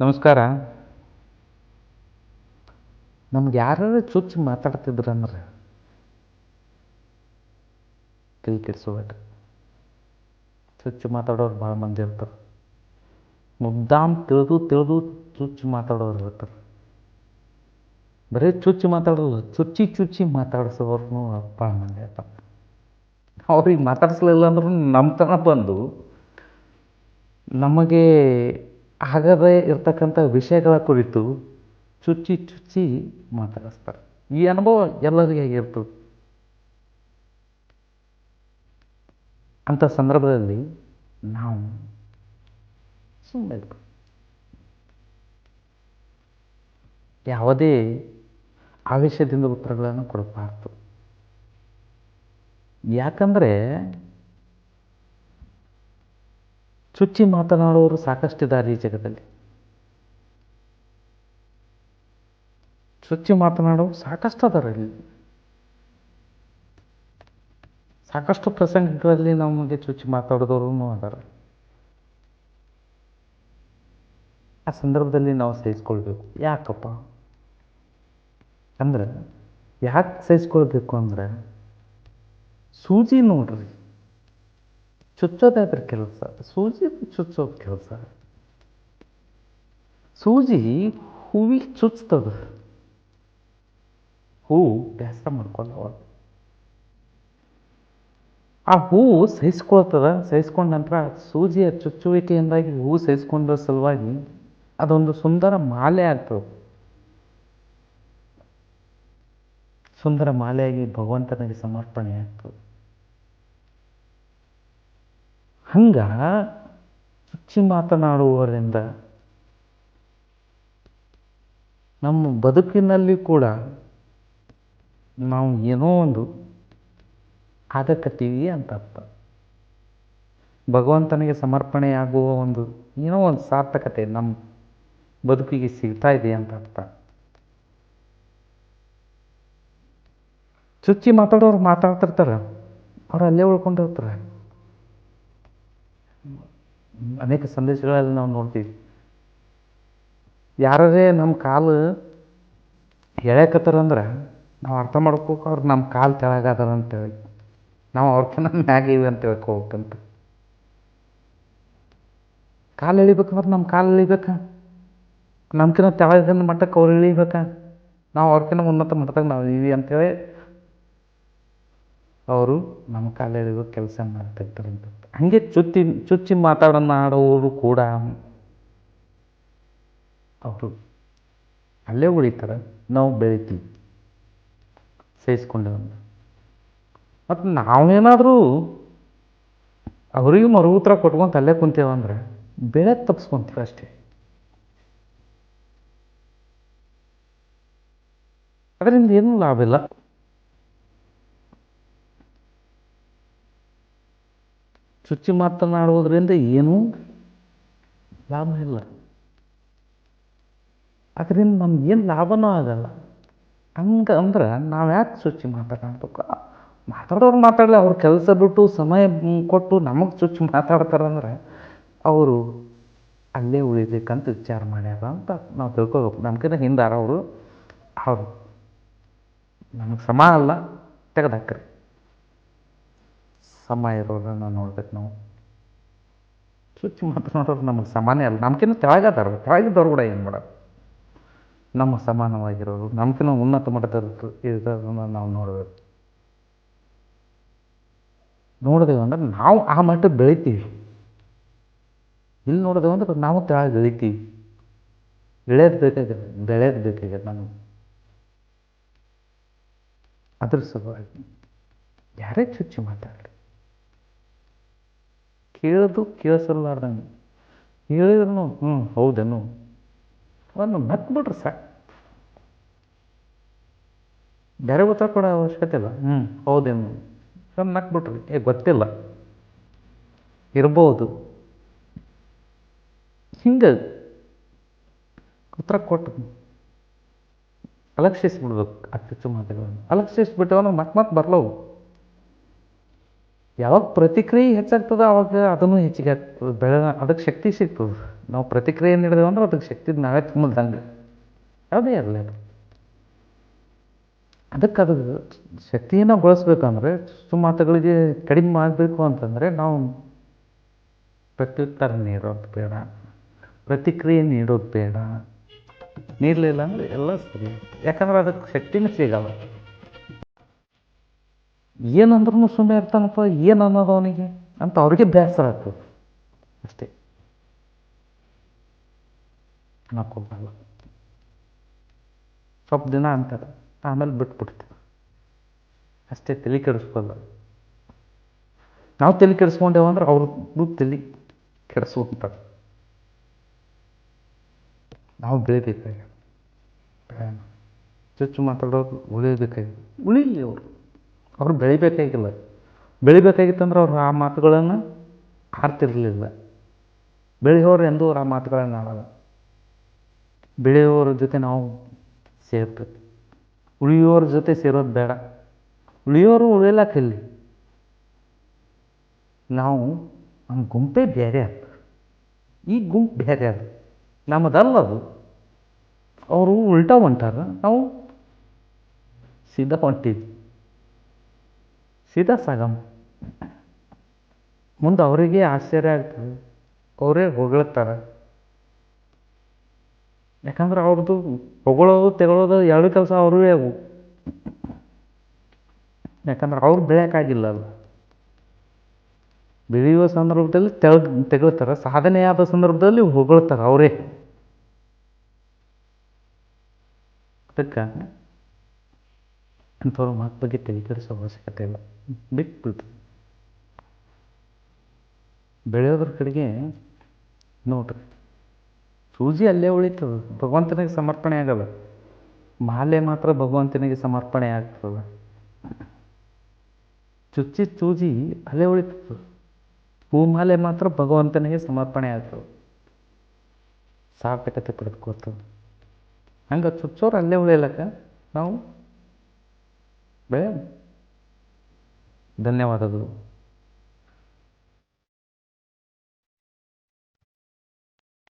ನಮಸ್ಕಾರ. ನಮ್ಗೆ ಯಾರು ಚುಚ್ಚಿ ಮಾತಾಡ್ತಿದ್ರಂದ್ರೆ ತಲೆ ಕೆಡಿಸ್ಕೋಬೇಡ್ರಿ ಚುಚ್ಚಿ ಮಾತಾಡೋರು ಭಾಳ ಮಂದಿ ಇರ್ತಾರೆ. ಮುದ್ದಾಮ್ ತಿಳಿದು ತಿಳಿದು ಚುಚ್ಚಿ ಮಾತಾಡೋರು ಇರ್ತಾರೆ. ಬರೀ ಚುಚ್ಚಿ ಮಾತಾಡೋದು ಚುಚ್ಚಿ ಚುಚ್ಚಿ ಮಾತಾಡಿಸೋರು ಭಾಳ ಮಂದಿ ಇರ್ತಾರೆ. ಅವ್ರಿಗೆ ಮಾತಾಡಿಸ್ಲಿಲ್ಲ ಅಂದ್ರೂ ನಮ್ಮ ತನಕ ಬಂದು ನಮಗೆ ಆಗದೇ ಇರತಕ್ಕಂಥ ವಿಷಯಗಳ ಕುರಿತು ಚುಚ್ಚಿ ಚುಚ್ಚಿ ಮಾತಾಡಿಸ್ತಾರೆ. ಈ ಅನುಭವ ಎಲ್ಲರಿಗೆ ಆಗಿರ್ತದೆ ಅಂಥ ಸಂದರ್ಭದಲ್ಲಿ ನಾವು ಸುಮ್ಮನೆ ಯಾವುದೇ ಆವೇಶದಿಂದ ಉತ್ತರಗಳನ್ನು ಕೊಡಬಾರ್ದು. ಯಾಕಂದರೆ ಚುಚ್ಚಿ ಮಾತನಾಡುವವರು ಸಾಕಷ್ಟಿದ್ದಾರೆ ಈ ಜಗದಲ್ಲಿ. ಚುಚ್ಚಿ ಮಾತನಾಡುವ ಸಾಕಷ್ಟು ಅದಾರ ಇಲ್ಲಿ. ಸಾಕಷ್ಟು ಪ್ರಸಂಗಗಳಲ್ಲಿ ನಮಗೆ ಚುಚ್ಚಿ ಮಾತಾಡಿದವರು ಅದಾರ. ಆ ಸಂದರ್ಭದಲ್ಲಿ ನಾವು ಸಹಿಸ್ಕೊಳ್ಬೇಕು ಯಾಕಪ್ಪ? ಅಂದ್ರೆ ಯಾಕೆ ಸಹಿಸ್ಕೊಳ್ಬೇಕು ಅಂದ್ರೆ ಸೂಜಿ ನೋಡ್ರಿ. ಚುಚ್ಚೋದಾದ್ರ ಕೆಲಸ, ಸೂಜಿ ಚುಚ್ಚೋದು ಕೆಲಸ. ಸೂಜಿ ಹೂವಿಗೆ ಚುಚ್ತದ. ಹೂ ಬೇಸರ ಮಾಡ್ಕೊಳ್ಳವ ಆ ಹೂವು ಸಹಿಸ್ಕೊಳ್ತದ, ಸಹಿಸ್ಕೊಂಡ ನಂತರ ಸೂಜಿಯ ಚುಚ್ಚುವಿಕೆಯಿಂದಾಗಿ ಹೂ ಸಹಿಸ್ಕೊಂಡ ಸಲುವಾಗಿ ಅದೊಂದು ಸುಂದರ ಮಾಲೆ ಆಗ್ತದೆ. ಸುಂದರ ಮಾಲೆಯಾಗಿ ಭಗವಂತನಿಗೆ ಸಮರ್ಪಣೆ ಆಗ್ತದೆ. ಹಂಗ ಚುಚ್ಚಿ ಮಾತನಾಡುವವರಿಂದ ನಮ್ಮ ಬದುಕಿನಲ್ಲಿ ಕೂಡ ನಾವು ಏನೋ ಒಂದು ಆಗಕತ್ತೀವಿ ಅಂತ ಅರ್ಥ. ಭಗವಂತನಿಗೆ ಸಮರ್ಪಣೆಯಾಗುವ ಒಂದು ಏನೋ ಒಂದು ಸಾರ್ಥಕತೆ ನಮ್ಮ ಬದುಕಿಗೆ ಸಿಗ್ತಾ ಇದೆ ಅಂತ ಅರ್ಥ. ಚುಚ್ಚಿ ಮಾತಾಡೋರು ಮಾತಾಡ್ತಿರ್ತಾರೆ. ಅವ್ರು ಅಲ್ಲೇ ಉಳ್ಕೊಂಡಿರ್ತಾರೆ. ಅನೇಕ ಸಂದೇಶಗಳಲ್ಲಿ ನಾವು ನೋಡ್ತೀವಿ. ಯಾರೇ ನಮ್ಮ ಕಾಲು ಎಳ್ಯಾಕತ್ತಾರಂದ್ರೆ ನಾವು ಅರ್ಥ ಮಾಡ್ಕೋಕೆ ಅವ್ರು ನಮ್ಮ ಕಾಲು ತೆಳಗಾದಾರ ಅಂತೇಳಿ. ನಾವು ಅವ್ರಕಿನ್ನ ಮ್ಯಾಗೀವಿ ಅಂತ ತಿಳ್ಕೊಬೇಕಂತ. ಕಾಲು ಎಳಿಬೇಕಂದ್ರೆ ನಮ್ಮ ಕಾಲು ಎಳಿಬೇಕಾ? ನಮ್ಕಿನ್ನ ತೆಳಗಿನ ಮಟ್ಟಕ್ಕೆ ಅವ್ರು ಇಳಿಬೇಕಾ ನಾವು ಅವ್ರಕಿನ್ನ ಉನ್ನತ ಮಟ್ಟದಾಗ ನಾವು ಇವಿ ಅಂತೇಳಿ ಅವರು ನಮ್ಮ ಕಾಲು ಎಳಿಬೇಕು ಕೆಲಸ ಮಾಡ್ತಿರ್ತಾರಂತ. ಹಾಗೆ ಚುಚ್ಚಿ ಚುಚ್ಚಿ ಮಾತಾಡೋರು ಕೂಡ ಅವರು ಅಲ್ಲೇ ಉಳಿತಾರೆ. ನಾವು ಬೆಳಿತೀವಿ. ಸಹಿಸ್ಕೊಂಡೇವಂದ್ರೆ ಮತ್ತು ನಾವೇನಾದರೂ ಅವರಿಗೂ ಮರು ಉತ್ತರ ಕೊಟ್ಕೊಂತ ಅಲ್ಲೇ ಕುಂತೇವಂದ್ರೆ ಬೆಳೆ ತಪ್ಪಿಸ್ಕೊಂತೀವಿ ಅಷ್ಟೇ. ಅದರಿಂದ ಏನೂ ಲಾಭ ಇಲ್ಲ. ಚುಚ್ಚಿ ಮಾತನಾಡುವುದರಿಂದ ಏನೂ ಲಾಭ ಇಲ್ಲ. ಅದರಿಂದ ನಮ್ಗೆ ಏನು ಲಾಭನೂ ಆಗಲ್ಲ. ಹಂಗೆ ಅಂದ್ರೆ ನಾವು ಯಾಕೆ ಚುಚ್ಚಿ ಮಾತಾಡಬೇಕು ಮಾತಾಡೋರು ಮಾತಾಡಲಿ, ಅವ್ರ ಕೆಲಸ ಬಿಟ್ಟು ಸಮಯ ಕೊಟ್ಟು ನಮಗೆ ಚುಚ್ಚಿ ಮಾತಾಡ್ತಾರಂದ್ರೆ ಅವರು ಅಲ್ಲೇ ಉಳಿಬೇಕಂತ ವಿಚಾರ ಮಾಡ್ಯಾರ ಅಂತ ನಾವು ತಿಳ್ಕೊಬೇಕು. ನಮ್ಗಿಂತ ಹಿಂದಾರ ಅವರು. ಅವರು ನಮಗೆ ಸಮ ಅಲ್ಲ ತೆಗೆದಾಕ್ರಿ ಸಮ ಇರೋರನ್ನ ನೋಡ್ಬೇಕು ನಾವು. ಚುಚ್ಚಿ ನೋಡೋರು ನಮಗೆ ಸಮಾನ ಅಲ್ಲ. ನಮ್ಕಿನ್ನ ತೆಳಗದಾರ. ತೆಳಗಿದ್ದವ್ರು ಕೂಡ ಏನು ಮಾಡೋದು? ನಮ್ಮ ಸಮಾನವಾಗಿರೋರು ನಮ್ಕಿನ್ನ ಉನ್ನತ ಮಟ್ಟದ ಇರೋದನ್ನು ನಾವು ನೋಡಬೇಕು. ನೋಡಿದೆವು ಅಂದ್ರೆ ನಾವು ಆ ಮಟ್ಟ ಬೆಳಿತೀವಿ. ಇಲ್ಲಿ ನೋಡಿದೆವು ಅಂದ್ರೆ ನಾವು ತೆಳಗೆ ಬೆಳಿತೀವಿ. ಬೆಳೆಯೋದು ಬೇಕಾಗಿದೆ ಬೆಳೆಯೋದು ಬೇಕಾಗಿದೆ ನಮಗೆ. ಅದ್ರ ಸಲುವಾಗಿ ಯಾರೇ ಚುಚ್ಚಿ ಮಾತಾಡಲಿ. ಕೇಳೋದು ಕೇಳಿಸಲ್ಲಾರ್ದಂಗೆ. ಹೇಳಿದ್ರು ಹ್ಞೂ ಹೌದೇನು. ಒಂದು ನಕ್ಬಿಟ್ರೆ ಸಾಕು. ಬೇರೆ ಉತ್ತರ ಕೊಡೋ ಅವಶ್ಯಕತೆ ಇಲ್ಲ. ಹ್ಞೂ ಹೌದೇನು. ಒಂದು ನಕ್ಬಿಟ್ರಿ ಏ, ಗೊತ್ತಿಲ್ಲ. ಇರ್ಬೋದು. ಹಿಂಗೆ ಉತ್ತರ ಕೊಟ್ಟು ಅಲಕ್ಷಿಸ್ಬಿಡ್ಬೇಕು ಅತ್ಯುಚ್ಚು ಮಾತುಗಳನ್ನು. ಅಲಕ್ಷಿಸ್ಬಿಟ್ಟು ಮತ್ತೆ ಮತ್ತೆ ಬರ್ಲವು. ಯಾವಾಗ ಪ್ರತಿಕ್ರಿಯೆ ಹೆಚ್ಚಾಗ್ತದೆ ಅವಾಗ ಅದನ್ನು ಹೆಚ್ಚಿಗೆ ಆಗ್ತದೆ ಬೆಳೆ, ಅದಕ್ಕೆ ಶಕ್ತಿ ಸಿಗ್ತದೆ. ನಾವು ಪ್ರತಿಕ್ರಿಯೆ ನೀಡಿದೆವು ಅಂದ್ರೆ ಅದಕ್ಕೆ ಶಕ್ತಿ ನಾವೇ ತುಂಬಿದಂಗೆ. ಯಾವುದೇ ಇರಲಿ ಅದು. ಅದಕ್ಕೆ ಅದು ಶಕ್ತಿಯನ್ನು ಬಳಸ್ಬೇಕಂದ್ರೆ ಸು ಮಾತುಗಳಿಗೆ ಕಡಿಮೆ ಮಾಡಬೇಕು ಅಂತಂದರೆ ನಾವು ಪ್ರತ್ಯುತ್ತರ ನೀಡೋದು ಬೇಡ. ಪ್ರತಿಕ್ರಿಯೆ ನೀಡೋದು ಬೇಡ. ನೀಡಲಿಲ್ಲ ಅಂದರೆ ಎಲ್ಲ ಸರಿ. ಯಾಕಂದ್ರೆ ಅದಕ್ಕೆ ಶಕ್ತಿನೂ ಸಿಗಲ್ಲ. ಏನಂದ್ರೂ ಸುಮ್ಮನೆ ಇರ್ತಾನಪ್ಪ ಏನು ಅನ್ನೋದು ಅವನಿಗೆ ಅಂತ ಅವ್ರಿಗೆ ಬೇಸರ ಆಗ್ತದೆ ಅಷ್ಟೇ. ಅನ್ನಕ್ಕೋಗಲ್ಲ ಸ್ವಲ್ಪ ದಿನ ಅಂತಾರೆ. ಆಮೇಲೆ ಬಿಟ್ಬಿಡ್ತೀವಿ ಅಷ್ಟೇ ತಲೆ ಕೆಡಿಸ್ಕೊಲ್ಲ ನಾವು ತಲೆ ಕೆಡಿಸ್ಕೊಂಡೇವು ಅಂದ್ರೆ ಅವ್ರದ್ದು ತಲೆ ಕೆಡಿಸ್ಕೊಂತಾರೆ ನಾವು ಬೆಳಿಬೇಕಾಗ ಚುಚ್ಚು ಮಾತಾಡೋರು ಉಳಿಬೇಕಾಗಿ ಉಳಿಲಿ ಅವರು. ಅವ್ರು ಬೆಳಿಬೇಕಾಗಿಲ್ಲ. ಬೆಳಿಬೇಕಾಗಿತ್ತಂದ್ರೆ ಅವ್ರು ಆ ಮಾತುಗಳನ್ನು ಆಡ್ತಿರಲಿಲ್ಲ. ಬೆಳೆಯೋರು ಎಂದೂ ಆ ಮಾತುಗಳನ್ನು ಆಡಲ್ಲ. ಬೆಳೆಯೋರ ಜೊತೆ ನಾವು ಸೇರ್ತೀವಿ ಉಳಿಯೋರ ಜೊತೆ ಸೇರೋದು ಬೇಡ. ಉಳಿಯೋರು ಉಳಿಯಲಕ್ಕಲ್ಲಿ ನಾವು ನಮ್ಮ ಗುಂಪೇ ಬೇರೆ ಈ ಗುಂಪು ಬೇರೆ ಅದು ನಮ್ಮದಲ್ಲ ಅದು. ಅವರು ಉಲ್ಟಾ ಹೊಂಟಾರ, ನಾವು ಸೀದಾ ಹೊಂಟಿದ್ವಿ. ಸೀದಾ ಸಾಗಮ್ ಮುಂದೆ ಅವರಿಗೆ ಆಶ್ಚರ್ಯ ಆಗ್ತದೆ. ಅವರೇ ಹೊಗಳ್ತಾರೆ. ಯಾಕಂದ್ರೆ ಅವ್ರದ್ದು ಹೊಗಳೋದು ತೆಗೊಳೋದು ಎರಡು ಕೆಲಸ ಅವರೇ ಅವು. ಯಾಕಂದ್ರೆ ಅವ್ರು ಬೆಳೆಯೋಕ್ಕಾಗಿಲ್ಲ ಅಲ್ಲ. ಬೆಳೆಯುವ ಸಂದರ್ಭದಲ್ಲಿ ತೆಳ, ತೆಗಳ್ತಾರೆ. ಸಾಧನೆಯಾದ ಸಂದರ್ಭದಲ್ಲಿ ಹೊಗಳ್ತಾರೆ ಅವರೇ. ಅದಕ್ಕೆ ಅಂಥವ್ರ ಮಾತು ಬಗ್ಗೆ ತಲೆ ಅವಶ್ಯಕತೆ ಇಲ್ಲ. ಬಿಟ್ಬಿಡ್ತು ಬೆಳೆಯೋದ್ರ ಕಡೆಗೆ ನೋಡ್ರಿ ಸೂಜಿ ಅಲ್ಲೇ ಉಳಿತದೆ. ಭಗವಂತನಿಗೆ ಸಮರ್ಪಣೆ ಆಗಲ್ಲ. ಮಾಲೆ ಮಾತ್ರ ಭಗವಂತನಿಗೆ ಸಮರ್ಪಣೆ ಆಗ್ತದೆ. ಚುಚ್ಚಿ ಸೂಜಿ ಅಲ್ಲೇ ಉಳಿತದೆ. ಹೂಮಾಲೆ ಮಾತ್ರ ಭಗವಂತನಿಗೆ ಸಮರ್ಪಣೆ ಆಗ್ತದೆ. ಸಾರ್ಥಕತೆ ಪಡೆದುಕೊಳ್ತದೆ. ಹಂಗೆ ಚುಚ್ಚೋರು ಅಲ್ಲೇ ಉಳಿಯಲಕ್ಕ ನಾವು? ಬೆಳೆ ಧನ್ಯವಾದಗಳು